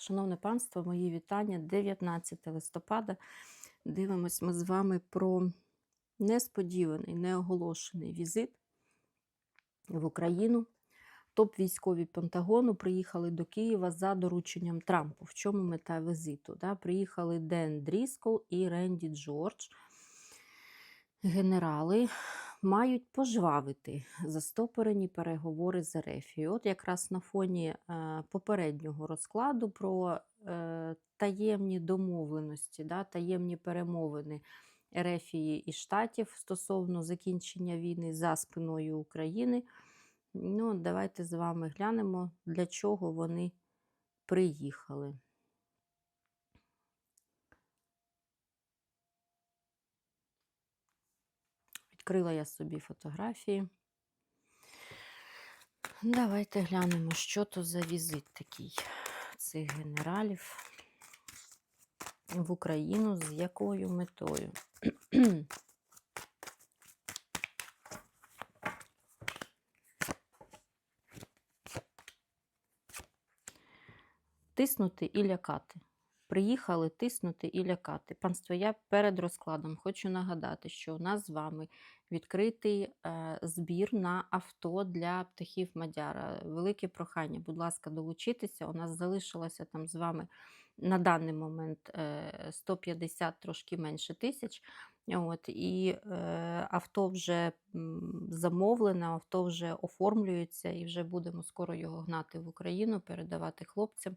Шановне панство, мої вітання. 19 листопада. Дивимось ми з вами про несподіваний, неоголошений візит в Україну. Топ-військові Пентагону приїхали до Києва за дорученням Трампу. В чому мета візиту? Да? Приїхали Ден Дріскол і Ренді Джордж. Генерали мають пожвавити застопорені переговори з Ерефією. От якраз на фоні е, попереднього розкладу про е, таємні домовленості, да, таємні перемовини Ерефії і Штатів стосовно закінчення війни за спиною України. Ну, давайте з вами глянемо, для чого вони приїхали. Відкрила я собі фотографії. Давайте глянемо, що то за візит такий цих генералів в Україну, з якою метою. Тиснути і лякати. Приїхали тиснути і лякати. Панство, я перед розкладом хочу нагадати, що у нас з вами відкритий е, збір на авто для птахів Мадяра. Велике прохання, будь ласка, долучитися. У нас залишилося там з вами на даний момент е, 150 трошки менше тисяч. От, І е, авто вже замовлене, авто вже оформлюється і вже будемо скоро його гнати в Україну, передавати хлопцям.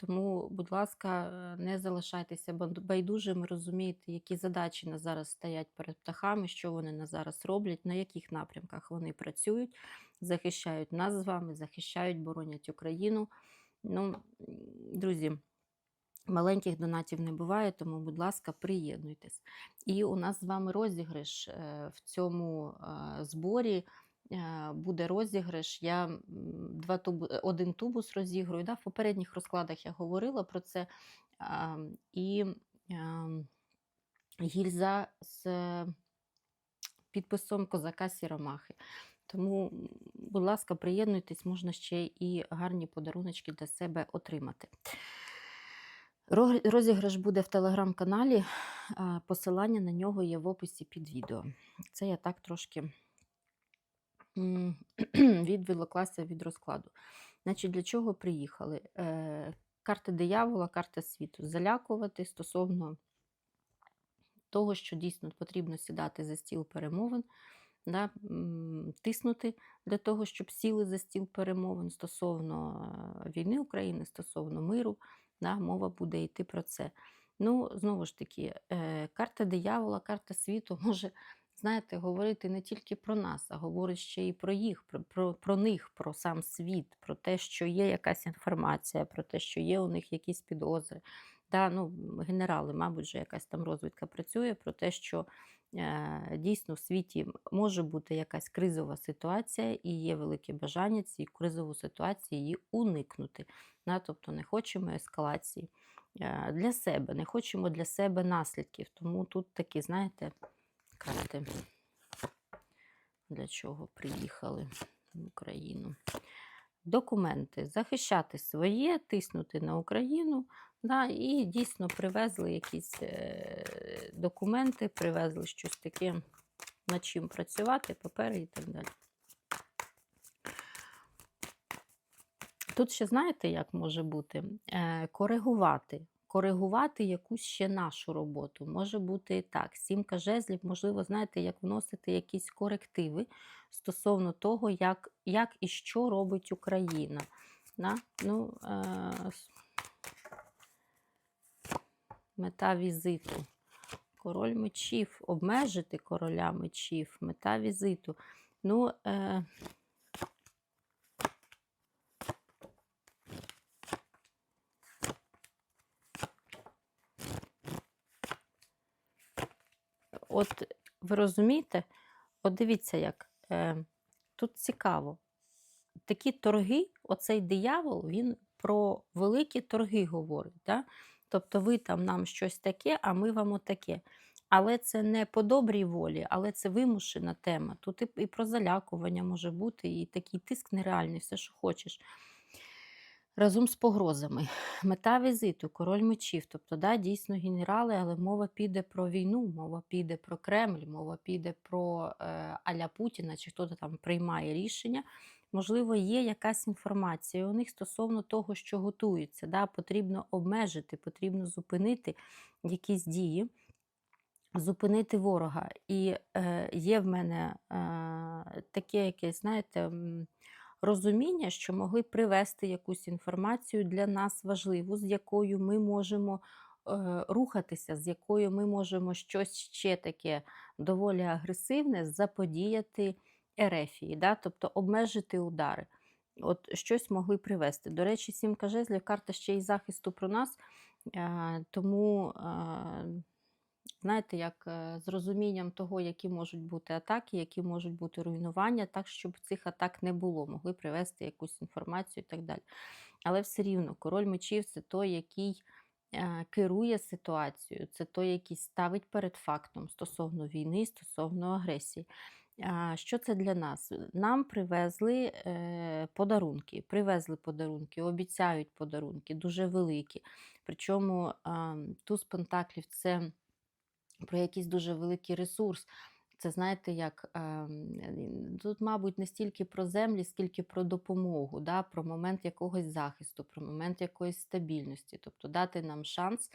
Тому, будь ласка, не залишайтеся байдужими, розумієте, які задачі на зараз стоять перед птахами, що вони на зараз роблять, на яких напрямках вони працюють, захищають нас з вами, захищають, боронять Україну. Ну, друзі, маленьких донатів не буває, тому, будь ласка, приєднуйтесь. І у нас з вами розіграш е, в цьому е, зборі. Е, Буде розіграш. Я два тубу, е, один тубус розіграю. Да? В попередніх розкладах я говорила про це. І гільза з підписом козака Сіромахи. Тому, будь ласка, приєднуйтесь, можна ще і гарні подаруночки для себе отримати. Розіграш буде в телеграм-каналі. Посилання на нього є в описі під відео. Це я так трошки відволоклася від розкладу. Значить, для чого приїхали? Е, Карта диявола, карта світу. Залякувати стосовно того, що дійсно потрібно сідати за стіл перемовин, да, тиснути для того, щоб сіли за стіл перемовин стосовно е, війни України, стосовно миру. Да, мова буде йти про це. Ну, знову ж таки, е, карта диявола, карта світу може, знаєте, говорити не тільки про нас, а говорить ще і про їх, про, про, про них, про сам світ, про те, що є якась інформація, про те, що є у них якісь підозри. Да, ну, генерали, мабуть, вже якась там розвідка працює про те, що е, дійсно в світі може бути якась кризова ситуація, і є велике бажання цій кризову ситуацію її уникнути. Да, тобто не хочемо ескалації е, для себе, не хочемо для себе наслідків. Тому тут такі, знаєте, карти, для чого приїхали в Україну. Документи захищати своє, тиснути на Україну. Да, і дійсно привезли якісь е, документи, привезли щось таке, над чим працювати, папери і так далі. Тут ще знаєте, як може бути? Е, коригувати. Коригувати якусь ще нашу роботу. Може бути і так. Сімка жезлів, можливо, знаєте, як вносити якісь корективи стосовно того, як, як і що робить Україна. Да? Ну, е, мета візиту. Король мечів, обмежити короля мечів, мета візиту. Ну, е, от ви розумієте, от дивіться, як е, тут цікаво. Такі торги, оцей диявол, він про великі торги говорить. Да? Тобто ви там нам щось таке, а ми вам отаке. Але це не по добрій волі, але це вимушена тема. Тут і, і про залякування може бути, і такий тиск нереальний, все, що хочеш. Разом з погрозами. Мета візиту, король мечів. Тобто, да, дійсно генерали, але мова піде про війну, мова піде про Кремль, мова піде про е, Аля Путіна, чи хто там приймає рішення. Можливо, є якась інформація у них стосовно того, що готується. Да? Потрібно обмежити, потрібно зупинити якісь дії, зупинити ворога. І е, є в мене е, таке якесь, знаєте, розуміння, що могли привести якусь інформацію для нас важливу, з якою ми можемо е, рухатися, з якою ми можемо щось ще таке доволі агресивне заподіяти Ерефії, да? тобто обмежити удари. От щось могли привести. До речі, сімка жезлів, карта ще й захисту про нас. Е, тому, е, знаєте, як е, з розумінням того, які можуть бути атаки, які можуть бути руйнування, так, щоб цих атак не було, могли привести якусь інформацію і так далі. Але все рівно, король мечів це той, який е, керує ситуацією, це той, який ставить перед фактом стосовно війни, стосовно агресії. Що це для нас? Нам привезли е, подарунки, привезли подарунки, обіцяють подарунки, дуже великі. Причому туз пентаклів це про якийсь дуже великий ресурс. Це знаєте, як ем, тут, мабуть, не стільки про землі, скільки про допомогу, да, про момент якогось захисту, про момент якоїсь стабільності, тобто дати нам шанс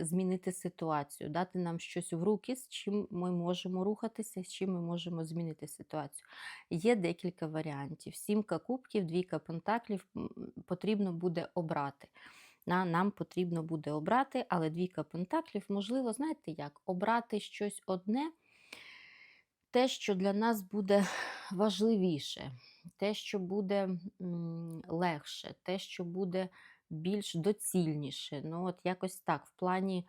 змінити ситуацію, дати нам щось в руки, з чим ми можемо рухатися, з чим ми можемо змінити ситуацію. Є декілька варіантів. Сімка кубків, двійка пентаклів потрібно буде обрати. На, Нам потрібно буде обрати, але двійка пентаклів, можливо, знаєте як? Обрати щось одне, те, що для нас буде важливіше, те, що буде легше, те, що буде більш доцільніше. Ну, от якось так, в плані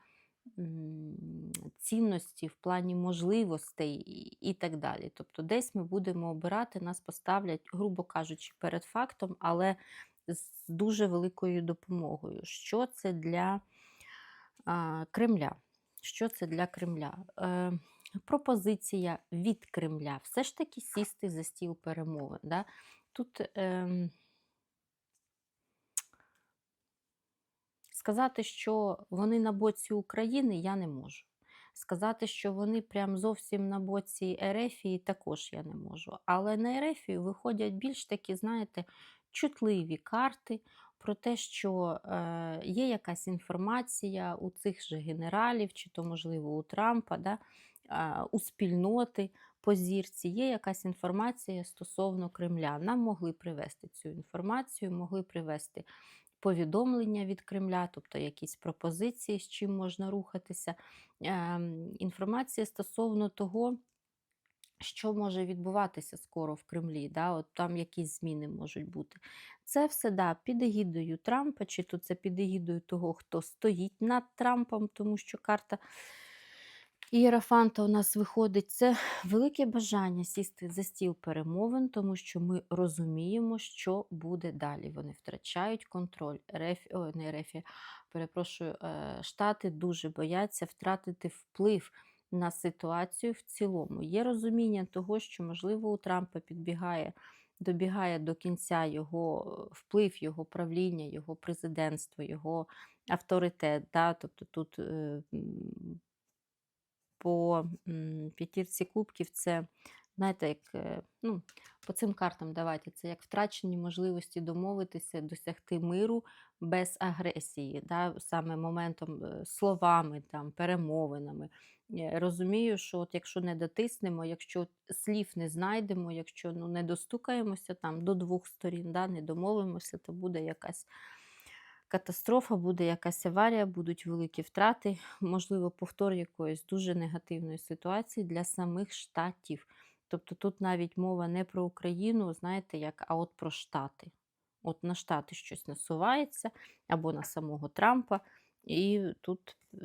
цінності, в плані можливостей і, так далі. Тобто, десь ми будемо обирати, нас поставлять, грубо кажучи, перед фактом, але з дуже великою допомогою. Що це для Кремля? Що це для Кремля? Е, пропозиція від Кремля. Все ж таки сісти за стіл перемовин. Да? Тут е, сказати, що вони на боці України, я не можу. Сказати, що вони прям зовсім на боці Ерефії, також я не можу. Але на Ерефію виходять більш такі, знаєте, чутливі карти про те, що е, є якась інформація у цих же генералів, чи то, можливо, у Трампа, да, е, у спільноти по зірці, є якась інформація стосовно Кремля. Нам могли привести цю інформацію, могли привести повідомлення від Кремля, тобто якісь пропозиції, з чим можна рухатися. Е, інформація стосовно того, що може відбуватися скоро в Кремлі, да, от там якісь зміни можуть бути. Це все да, під егідою Трампа, чи то це під егідою того, хто стоїть над Трампом, тому що карта Ієрофанта у нас виходить. Це велике бажання сісти за стіл перемовин, тому що ми розуміємо, що буде далі. Вони втрачають контроль. Реф... О, не Рефі, перепрошую, е, Штати дуже бояться втратити вплив на ситуацію в цілому. Є розуміння того, що, можливо, у Трампа підбігає, добігає до кінця його вплив, його правління, його президентство, його авторитет. Да? Тобто тут е, по п'ятірці кубків це, знаєте, як е, ну, по цим картам давайте, це як втрачені можливості домовитися, досягти миру без агресії, да? саме моментом е, словами, там, перемовинами. Е, Розумію, що от якщо не дотиснемо, якщо слів не знайдемо, якщо ну, не достукаємося там до двох сторін, да, не домовимося, то буде якась катастрофа, буде якась аварія, будуть великі втрати, можливо, повтор якоїсь дуже негативної ситуації для самих штатів. Тобто тут навіть мова не про Україну, знаєте, як, а от про Штати. От на Штати щось насувається, або на самого Трампа, і тут е,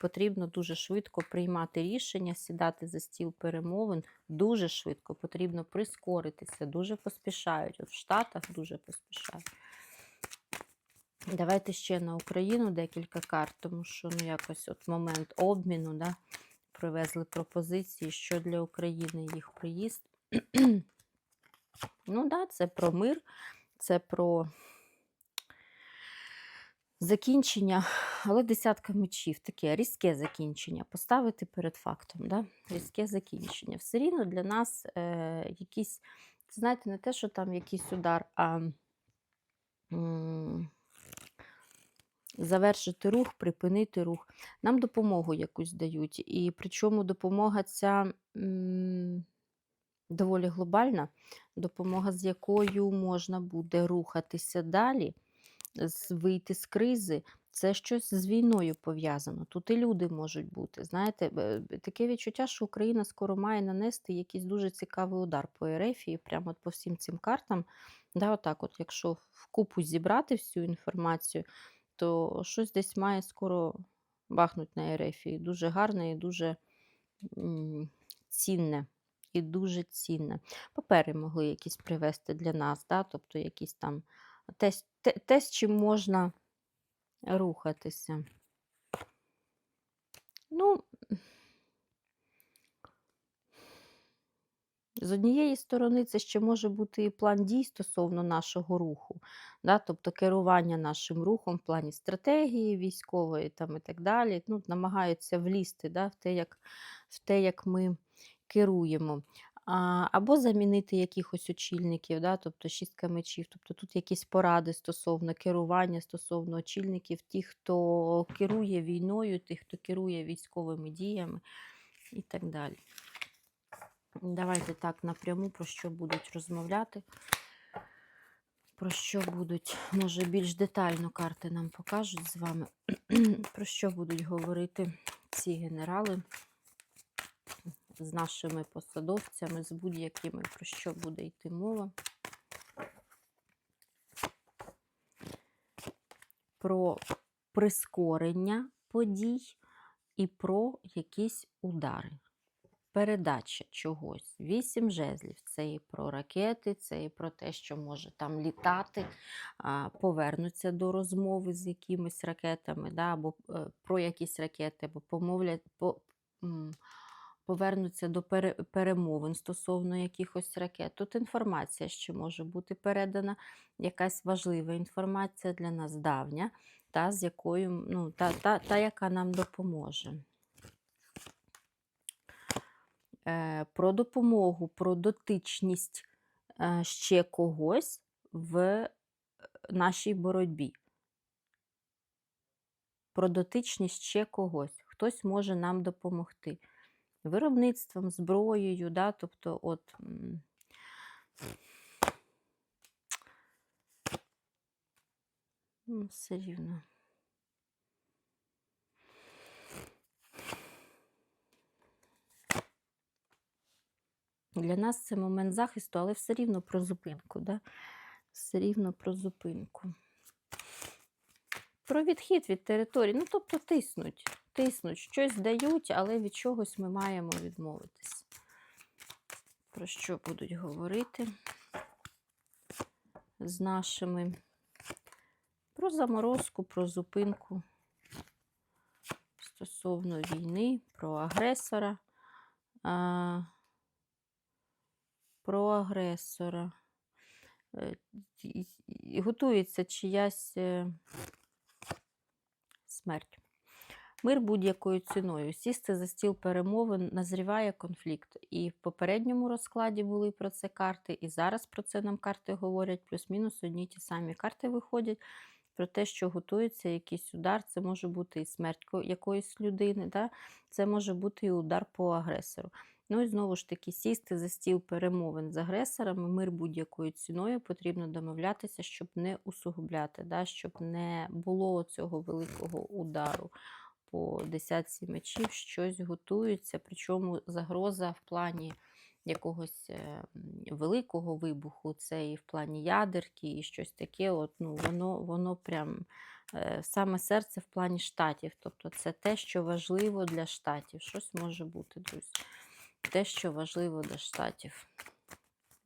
потрібно дуже швидко приймати рішення, сідати за стіл перемовин. Дуже швидко потрібно прискоритися, дуже поспішають. От в Штатах дуже поспішають. Давайте ще на Україну декілька карт, тому що ну, якось от момент обміну, да, привезли пропозиції, що для України їх приїзд. ну, да, це про мир, це про закінчення, але десятка мечів, таке різке закінчення, поставити перед фактом. Да? Різке закінчення. Все рівно для нас е, якісь, знаєте, не те, що там якийсь удар, а м, завершити рух, припинити рух. Нам допомогу якусь дають. І причому допомога ця м, доволі глобальна, допомога, з якою можна буде рухатися далі, вийти з кризи. Це щось з війною пов'язано. Тут і люди можуть бути. Знаєте, таке відчуття, що Україна скоро має нанести якийсь дуже цікавий удар по Ерефії, прямо по всім цим картам. Да, отак, от, якщо вкупу зібрати всю інформацію, то щось десь має скоро бахнуть на Ерефії. Дуже гарне і дуже цінне. І дуже цінне. Папери могли якісь привезти для нас, да? тобто якісь там те, те, з чим можна рухатися. Ну, з однієї сторони, це ще може бути і план дій стосовно нашого руху, да? тобто керування нашим рухом в плані стратегії військової там, і так далі. Ну, намагаються влізти да? в, те, як, в те, як ми керуємо. Або замінити якихось очільників, да? тобто шістка мечів. Тобто тут якісь поради стосовно керування, стосовно очільників, тих, хто керує війною, тих, хто керує військовими діями і так далі. Давайте так напряму про що будуть розмовляти. Про що будуть, може, більш детально карти нам покажуть з вами, про що будуть говорити ці генерали з нашими посадовцями, з будь-якими, про що буде йти мова. Про прискорення подій і про якісь удари передача чогось. Вісім жезлів. Це і про ракети, це і про те, що може там літати, повернуться до розмови з якимись ракетами, да, або е, про якісь ракети, або помовлять, по, повернуться до перемовин стосовно якихось ракет. Тут інформація ще може бути передана, якась важлива інформація для нас давня, та, з якою, ну, та, та, та, яка нам допоможе е, про допомогу, про дотичність е, ще когось в е, нашій боротьбі. Про дотичність ще когось. Хтось може нам допомогти. Виробництвом, зброєю, да? тобто, от. ну, Все рівно. Для нас це момент захисту, але все рівно про зупинку. Да? Все рівно про зупинку. Про відхід від території. Ну, тобто тиснуть, тиснуть, щось дають, але від чогось ми маємо відмовитись. Про що будуть говорити з нашими? Про заморозку, про зупинку стосовно війни, про агресора. А, про агресора. Е, Готується чиясь е, смерть. Мир будь-якою ціною. Сісти за стіл перемовин назріває конфлікт. І в попередньому розкладі були про це карти, і зараз про це нам карти говорять. Плюс-мінус одні ті самі карти виходять про те, що готується якийсь удар. Це може бути і смерть якоїсь людини, да? це може бути і удар по агресору. Ну і знову ж таки, сісти за стіл перемовин з агресорами, мир будь-якою ціною потрібно домовлятися, щоб не усугубляти, да? щоб не було цього великого удару по десятці мечів, щось готується, причому загроза в плані якогось е, великого вибуху, це і в плані ядерки, і щось таке. От, ну, воно, воно прям е, саме серце в плані штатів. Тобто це те, що важливо для штатів. Щось може бути, друзі. Те, що важливо для штатів.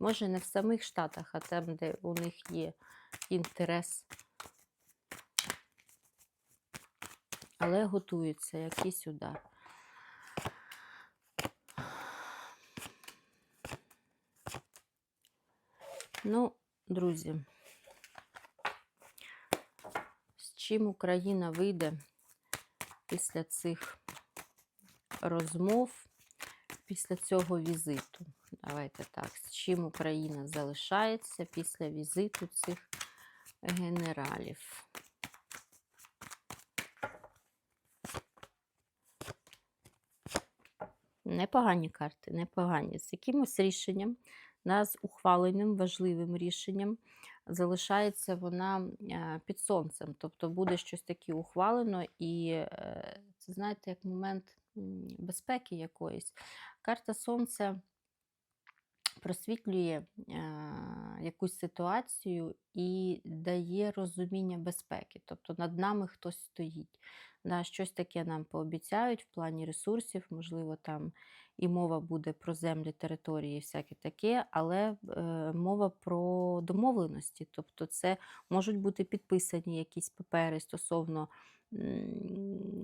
Може, не в самих штатах, а там, де у них є інтерес. Але готується якийсь удар. Ну, друзі, з чим Україна вийде після цих розмов, після цього візиту. Давайте так, з чим Україна залишається після візиту цих генералів. Непогані карти, непогані. З якимось рішенням, да, з ухваленим важливим рішенням залишається вона е, під сонцем. Тобто буде щось таке ухвалено, і е, це, знаєте, як момент безпеки якоїсь. Карта Сонця просвітлює якусь ситуацію і дає розуміння безпеки. Тобто над нами хтось стоїть. Да, щось таке нам пообіцяють в плані ресурсів, можливо, там і мова буде про землі, території, і всяке таке, але е, мова про домовленості. Тобто, це можуть бути підписані якісь папери стосовно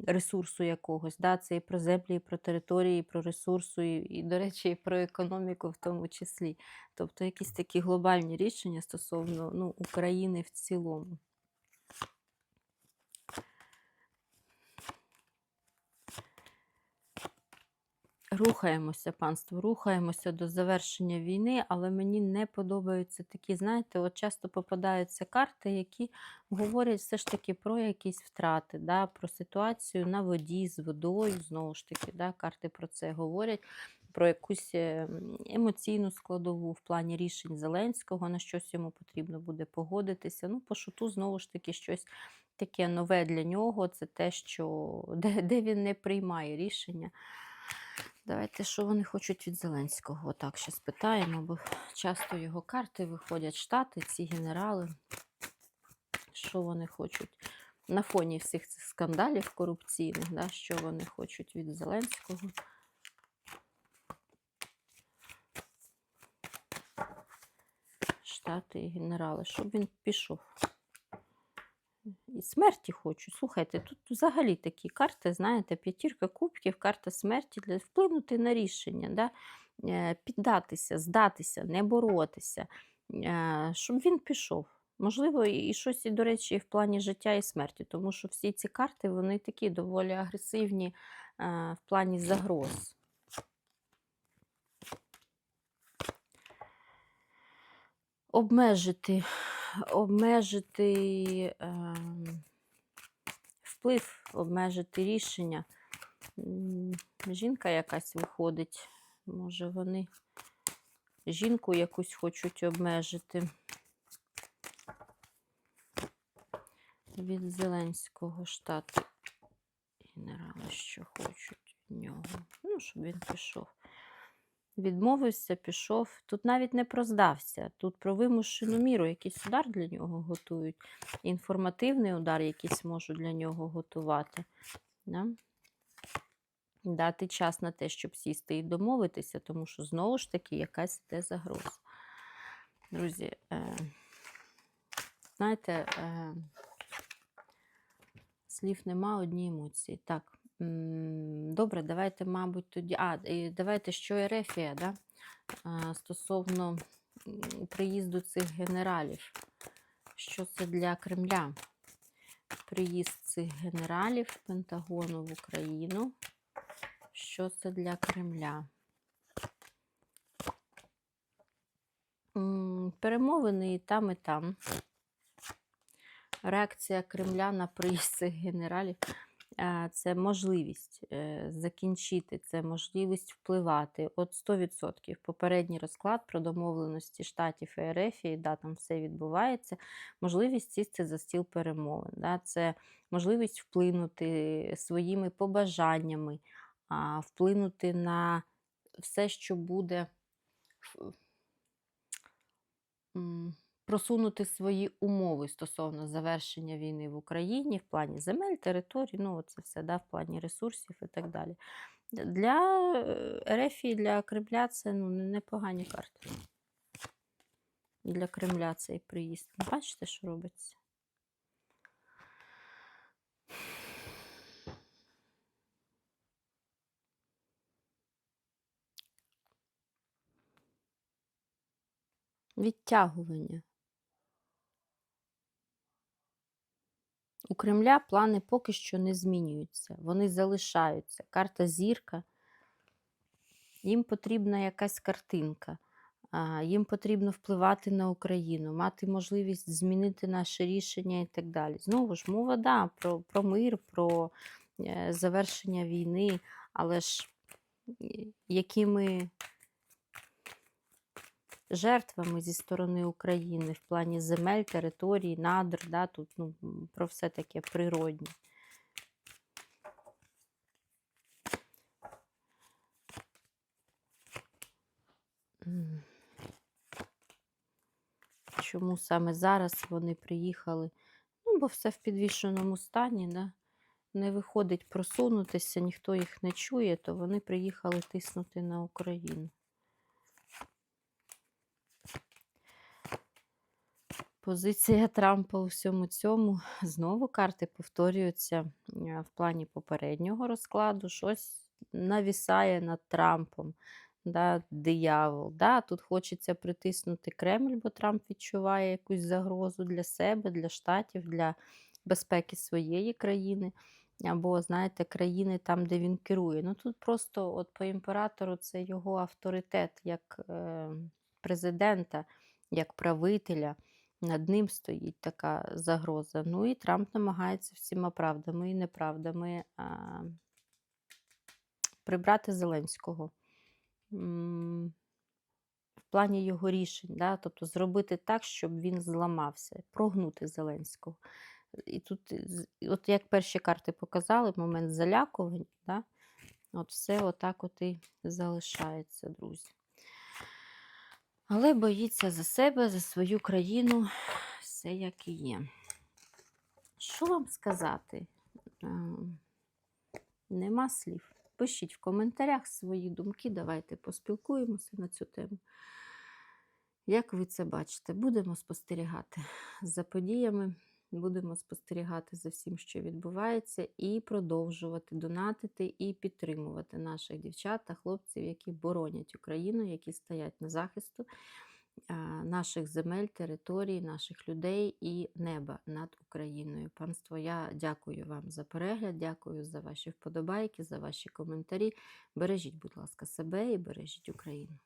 ресурсу якогось. Да? Це і про землі, і про території, і про ресурсу, і, і, до речі, і про економіку в тому числі. Тобто, якісь такі глобальні рішення стосовно ну, України в цілому. Рухаємося, панство, рухаємося до завершення війни, але мені не подобаються такі, знаєте, от часто попадаються карти, які говорять все ж таки про якісь втрати, да, про ситуацію на воді з водою. Знову ж таки, да, карти про це говорять, про якусь е, емоційну складову в плані рішень Зеленського, на щось йому потрібно буде погодитися. Ну, по шуту, знову ж таки, щось таке нове для нього. Це те, що де, де він не приймає рішення. Давайте, що вони хочуть від Зеленського? Отак ще спитаємо, бо часто його карти виходять штати, ці генерали. Що вони хочуть на фоні всіх цих скандалів корупційних, да, що вони хочуть від Зеленського? Штати і генерали, щоб він пішов. І смерті хочу. Слухайте, тут взагалі такі карти, знаєте, п'ятірка кубків, карта смерті для вплинути на рішення, да? е, піддатися, здатися, не боротися, е, щоб він пішов. Можливо, і щось, і, до речі, і в плані життя і смерті, тому що всі ці карти вони такі доволі агресивні е, в плані загроз. Обмежити обмежити е, вплив, обмежити рішення. Жінка якась виходить. Може, вони жінку якусь хочуть обмежити від Зеленського штату. Генерали, що хочуть від нього. Ну, щоб він пішов. Відмовився, пішов. Тут навіть не про здався, тут про вимушену міру. Якийсь удар для нього готують. Інформативний удар якийсь можуть для нього готувати. Да? Дати час на те, щоб сісти і домовитися, тому що знову ж таки якась йде загроза. Друзі, е, знаєте, е, слів нема, одні емоції. Так. Добре, давайте, мабуть, тоді. А, давайте, що Ерефія, да? Стосовно приїзду цих генералів. Що це для Кремля? Приїзд цих генералів Пентагону в Україну. Що це для Кремля? Перемовини і там, і там. Реакція Кремля на приїзд цих генералів це можливість е, закінчити, це можливість впливати. От 100%. Попередній розклад про домовленості штатів і РФ, і да, там все відбувається. Можливість сісти за стіл перемовин. Да, Це можливість вплинути своїми побажаннями, вплинути на все, що буде. м, просунути свої умови стосовно завершення війни в Україні в плані земель, територій, ну це все да, в плані ресурсів і так далі. Для е, РФ і для Кремля це ну, непогані карти. Для Кремля цей приїзд. Бачите, що робиться? Відтягування. У Кремля плани поки що не змінюються, вони залишаються. Карта зірка. Їм потрібна якась картинка. Їм потрібно впливати на Україну, мати можливість змінити наше рішення і так далі. Знову ж мова да, про, про мир, про е, завершення війни, але ж якими жертвами зі сторони України в плані земель, територій, надр, да, тут ну, про все таке природнє. Чому саме зараз вони приїхали? Ну, бо все в підвішеному стані, да? не виходить просунутися, ніхто їх не чує, то вони приїхали тиснути на Україну. Позиція Трампа у всьому цьому знову карти повторюються е, в плані попереднього розкладу. Щось навісає над Трампом, да, диявол. Да, тут хочеться притиснути Кремль, бо Трамп відчуває якусь загрозу для себе, для штатів, для безпеки своєї країни. Або, знаєте, країни там, де він керує. Ну тут просто от по імператору це його авторитет як е, президента, як правителя. Над ним стоїть така загроза. Ну і Трамп намагається всіма правдами і неправдами а, прибрати Зеленського. В плані його рішень, да? тобто зробити так, щоб він зламався, прогнути Зеленського. І тут, от як перші карти показали, момент залякування, да? от все отак от і залишається, друзі. Але боїться за себе, за свою країну, все як і є. Що вам сказати? Ем, Нема слів. Пишіть в коментарях свої думки, давайте поспілкуємося на цю тему. Як ви це бачите? Будемо спостерігати за подіями, будемо спостерігати за всім, що відбувається, і продовжувати донатити і підтримувати наших дівчат та хлопців, які боронять Україну, які стоять на захисту наших земель, територій, наших людей і неба над Україною. Панство, я дякую вам за перегляд, дякую за ваші вподобайки, за ваші коментарі. Бережіть, будь ласка, себе і бережіть Україну.